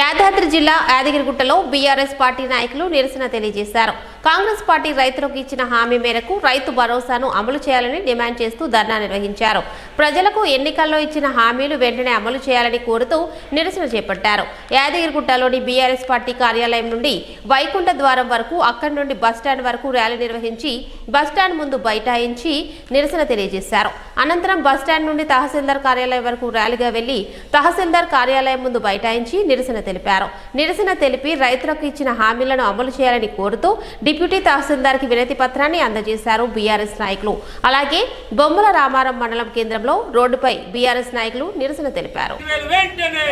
యాదాద్రి జిల్లా యాదగిరిగుట్టలో BRS party నాయకులు నిరసన తెలియజేశారు. కాంగ్రెస్ పార్టీ రైతులకు ఇచ్చిన హామీ మేరకు రైతు భరోసాను అమలు చేయాలని డిమాండ్ చేస్తూ ధర్నా నిర్వహించారు. ప్రజలకు ఎన్నికల్లో ఇచ్చిన హామీలు వెంటనే అమలు చేయాలని కోరుతూ నిరసన చేపట్టారు. యాదగిరిగుట్టలోని బీఆర్ఎస్ పార్టీ కార్యాలయం నుండి వైకుంఠ ద్వారం వరకు అక్కడి నుండి బస్టాండ్ వరకు ర్యాలీ నిర్వహించి బస్టాండ్ ముందు బైఠాయించి నిరసన తెలియజేశారు. అనంతరం బస్టాండ్ నుండి తహసీల్దార్ కార్యాలయం వరకు ర్యాలీగా వెళ్ళి తహసీల్దార్ కార్యాలయం ముందు బైఠాయించి నిరసన తెలిపారు. నిరసన తెలిపి రైతులకు ఇచ్చిన హామీలను అమలు చేయాలని కోరుతూ డిప్యూటీ తహసీల్దార్కి వినతి పత్రాన్ని అందజేశారు బీఆర్ఎస్ నాయకులు. అలాగే బొమ్మల రామారం మండలం కేంద్రంలో రోడ్డుపై బీఆర్ఎస్ నాయకులు నిరసన తెలిపారు. వెంటనే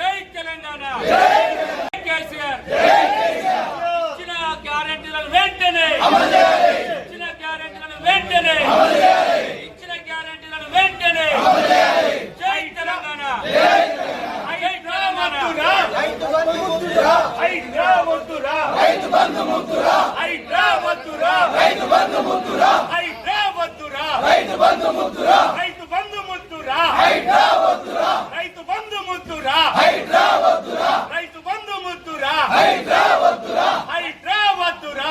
జై తెలంగాణ కేసీఆర్ ఇచ్చిన గ్యారెంటీలను వెంటనే ఇచ్చిన గ్యారెంటీలను వెంటనే ఇచ్చిన గ్యారెంటీలను వెంటనే జై తెలంగాణ జై తెలంగాణ హైడ్రా వద్దురా రైతు బంధు ముద్దురా హైడ్రా వద్దురా రైతు బంధు ముద్దురా హైడ్రా వద్దురా రైతు బంధు ముద్దురా రైతు బంధు ముద్దురా హైడ్రా వద్దురా రైతు బంధు ముద్దురా హైడ్రా వద్దురా రైతు బంధు ముద్దురా హైడ్రా వద్దురా హైడ్రా వద్దురా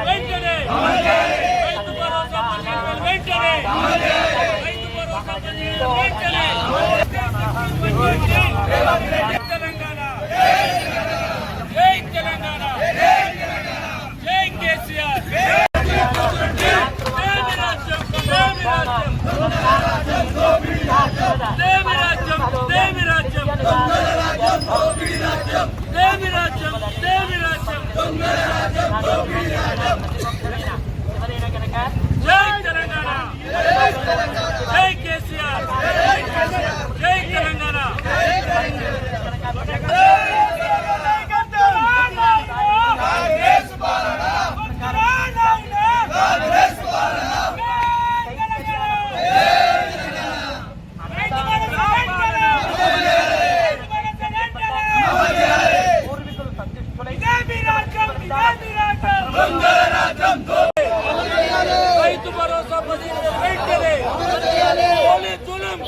వెంటనే రైతు భరోసా పథకాలు వెంటనే రైతు భరోసా పథకాలు వెంటనే తెలంగాణ జై తెలంగాణ జై కేసీఆర్ దేవి రాజ్యం దేవి రాజ్యం దేవి రాజ్యం దేవి రాజ్యం దేవి రాజ్యం దేవి రాజ్యం జై తెలంగాణ జై కేసీఆర్ జై తెలంగాణ రైతు భరోసా పథకం వెంటనే ఓలీ జులుం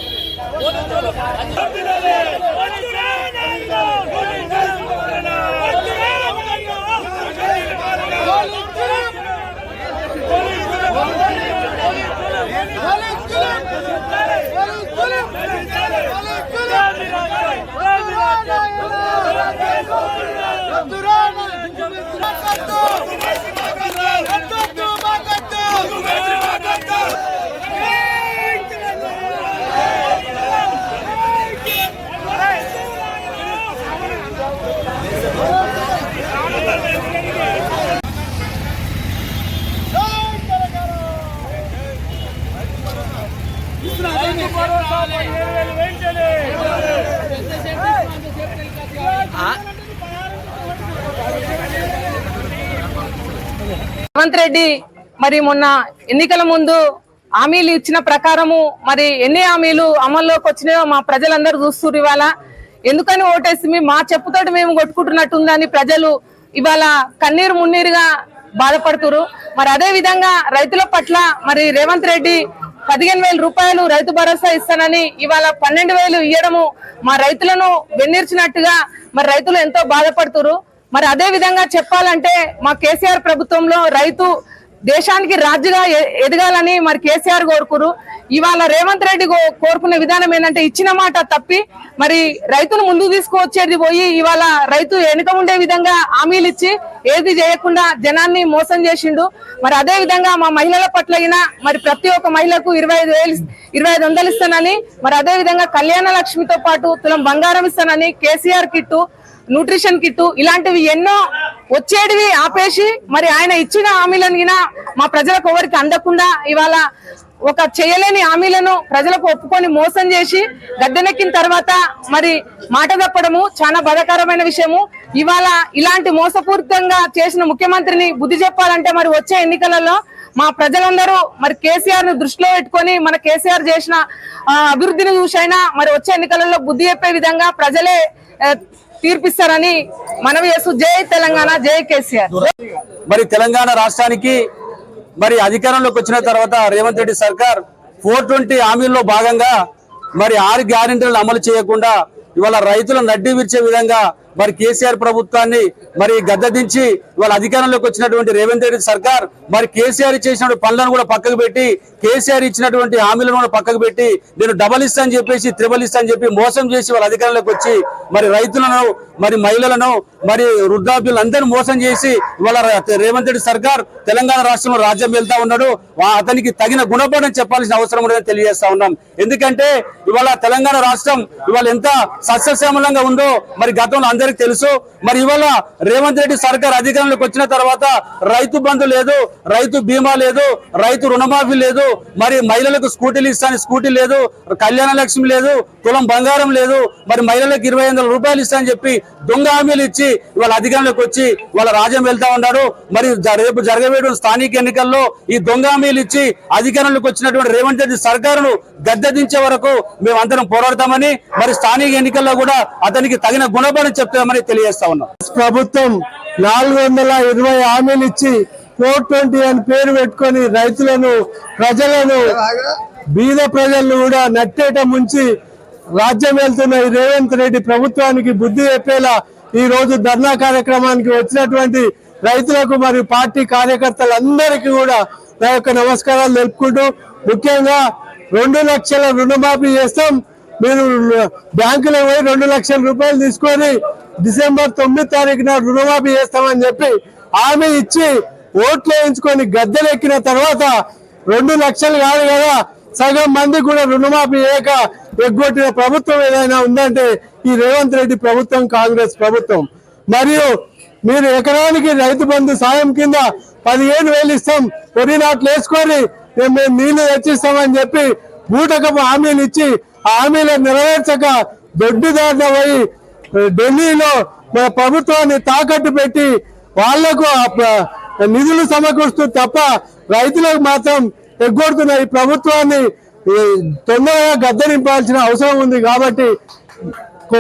ఓలీ జులుం అడ్డులే ఓలీ జులుం ఓలీ జులుం ఓలీ జులుం ఓలీ జులుం రేవంత్ రెడ్డి మరి మొన్న ఎన్నికల ముందు హామీలు ఇచ్చిన ప్రకారము మరి ఎన్ని హామీలు అమల్లోకి వచ్చినాయో మా ప్రజలందరూ చూస్తున్నారు ఇవాళ. ఎందుకని ఓటేసి మీ మా చెప్పుతోటి మేము కొట్టుకుంటున్నట్టుందని ప్రజలు ఇవాళ కన్నీరు మున్నీరుగా బాధపడుతురు మరి అదే విధంగా రైతుల పట్ల మరి రేవంత్ రెడ్డి పదిహేను వేల రూపాయలు రైతు భరోసా ఇస్తానని ఇవాళ పన్నెండు వేలు ఇవ్వడము మా రైతులను వెన్నీర్చినట్టుగా మరి రైతులు ఎంతో బాధపడుతురు మరి అదే విధంగా చెప్పాలంటే మా కేసీఆర్ ప్రభుత్వంలో రైతు దేశానికి రాజుగా ఎదగాలని మరి కేసీఆర్ కోరుకురు. ఇవాళ రేవంత్ రెడ్డి కో- కోరుకునే విధానం ఏంటంటే ఇచ్చిన మాట తప్పి మరి రైతును ముందుకు తీసుకువచ్చేది పోయి ఇవాళ రైతు వెనుక ఉండే విధంగా హామీలు ఇచ్చి ఏది చేయకుండా జనాన్ని మోసం చేసిండు. మరి అదే విధంగా మా మహిళల పట్ల అయినా మరి ప్రతి ఒక్క మహిళకు ఇరవై ఐదు వేలు ఇరవై ఐదు వందలు ఇస్తానని మరి అదే విధంగా కళ్యాణ లక్ష్మితో పాటు తులం బంగారం ఇస్తానని కేసీఆర్ కిట్టు న్యూట్రిషన్ కిట్ ఇలాంటివి ఎన్నో వచ్చేటివి ఆపేసి మరి ఆయన ఇచ్చిన హామీలను మా ప్రజలకు ఎవరికి అందకుండా ఇవాళ ఒక చేయలేని హామీలను ప్రజలకు ఒప్పుకొని మోసం చేసి గద్దెనెక్కిన తర్వాత మరి మాట తప్పడము చాలా బాధాకరమైన విషయము. ఇవాళ ఇలాంటి మోసపూరితంగా చేసిన ముఖ్యమంత్రిని బుద్ధి చెప్పాలంటే మరి వచ్చే ఎన్నికలలో మా ప్రజలందరూ మరి కేసీఆర్ను దృష్టిలో పెట్టుకొని మన కేసీఆర్ చేసిన అభివృద్ధిని చూసైనా మరి వచ్చే ఎన్నికలలో బుద్ధి చెప్పే విధంగా ప్రజలే తీర్పిస్తారని మనవి చేస్తూ జై తెలంగాణ జై కేసీఆర్. మరి తెలంగాణ రాష్ట్రానికి మరి అధికారంలోకి వచ్చిన తర్వాత రేవంత్ రెడ్డి సర్కార్ ఫోర్ ట్వంటీ హామీల్లో భాగంగా మరి ఆరు గ్యారెంటీలను అమలు చేయకుండా ఇవాళ రైతులను నడ్డి విరిచే విధంగా మరి కేసీఆర్ ప్రభుత్వాన్ని మరి గద్దదించి వాళ్ళ అధికారంలోకి వచ్చినటువంటి రేవంత్ రెడ్డి సర్కార్ మరి కేసీఆర్ చేసిన పనులను కూడా పక్కకు పెట్టి కేసీఆర్ ఇచ్చినటువంటి హామీలను కూడా పక్కకు పెట్టి నేను డబల్ ఇస్తా అని చెప్పేసి త్రిబల్ ఇస్తా అని చెప్పి మోసం చేసి వాళ్ళ అధికారంలోకి వచ్చి మరి రైతులను మరి మహిళలను మరి వృద్ధాప్యులు అందరినీ మోసం చేసి ఇవాళ రేవంత్ రెడ్డి సర్కార్ తెలంగాణ రాష్ట్రంలో రాజ్యం వెళ్తా ఉన్నాడు. అతనికి తగిన గుణపాఠం చెప్పాల్సిన అవసరం ఉండదని తెలియజేస్తా ఉన్నాం. ఎందుకంటే ఇవాళ తెలంగాణ రాష్ట్రం ఇవాళ ఎంత సస్యశ్యామలంగా ఉందో మరి గతంలో అందరికి తెలుసు. మరి ఇవాళ రేవంత్ రెడ్డి సర్కార్ అధికారంలోకి వచ్చిన తర్వాత రైతు బంధు లేదు రైతు బీమా లేదు రైతు రుణమాఫీ లేదు మరి మహిళలకు స్కూటీలు ఇస్తాను స్కూటీ లేదు కళ్యాణ లక్ష్మి లేదు తులం బంగారం లేదు మరి మహిళలకు ఇరవై వందల రూపాయలు ఇస్తానని చెప్పి దొంగ హామీలు ఇచ్చి ఇవాళ అధికారంలోకి వచ్చి వాళ్ళ రాజ్యం వెళ్తా ఉన్నారు. మరి జ- రేపు జరగబోయే స్థానిక ఎన్నికల్లో ఈ దొంగ హామీలు ఇచ్చి అధికారంలోకి వచ్చినటువంటి రేవంత్ రెడ్డి సర్కారును గద్దెదించే వరకు మేమందరం పోరాడతామని మరి స్థానిక ఎన్నికల్లో కూడా అతనికి తగిన గుణపాఠం చెప్తామని తెలియజేస్తా ఉన్నాం. ప్రభుత్వం నాలుగు వందల ఇరవై హామీలు ఇచ్చి ఫోర్ ట్వంటీ అని పేరు పెట్టుకొని రైతులను ప్రజలను బీద ప్రజలను కూడా నట్టేట ముంచి రాజ్యం వెళ్తున్న ఈ రేవంత్ రెడ్డి ప్రభుత్వానికి బుద్ధి చెప్పేలా ఈ రోజు ధర్నా కార్యక్రమానికి వచ్చినటువంటి రైతులకు మరియు పార్టీ కార్యకర్తలందరికీ కూడా నా యొక్క నమస్కారాలు తెలుపుకుంటూ ముఖ్యంగా రెండు లక్షల రుణమాఫీ చేస్తాం. మీరు బ్యాంకులో పోయి రెండు లక్షల రూపాయలు తీసుకొని డిసెంబర్ తొమ్మిది తారీఖున రుణమాఫీ చేస్తామని చెప్పి హామీ ఇచ్చి ఓట్లు వేయించుకొని గద్దెలెక్కిన తర్వాత రెండు లక్షలు కాదు కదా సగం మంది కూడా రుణమాఫీ చేయక ఎగ్గొట్టిన ప్రభుత్వం ఏదైనా ఉందంటే ఈ రేవంత్ రెడ్డి ప్రభుత్వం కాంగ్రెస్ ప్రభుత్వం. మరియు మీరు ఎకరానికి రైతు బంధు సాయం కింద పదిహేను వేలు ఇస్తాం వరి నాట్లు వేసుకొని మేము నీళ్ళు తెచ్చిస్తామని చెప్పి బూటకపు హామీలు ఇచ్చి హామీలు నెరవేర్చక దొడ్డిదారిన పోయి ఢిల్లీలో మన ప్రభుత్వాన్ని తాకట్టు పెట్టి వాళ్ళకు నిధులు సమకూరుస్తూ తప్ప రైతులకు మాత్రం ఎగ్గొడుతున్న ఈ ప్రభుత్వాన్ని తొందరగా గద్దెనింపాల్సిన అవసరం ఉంది కాబట్టి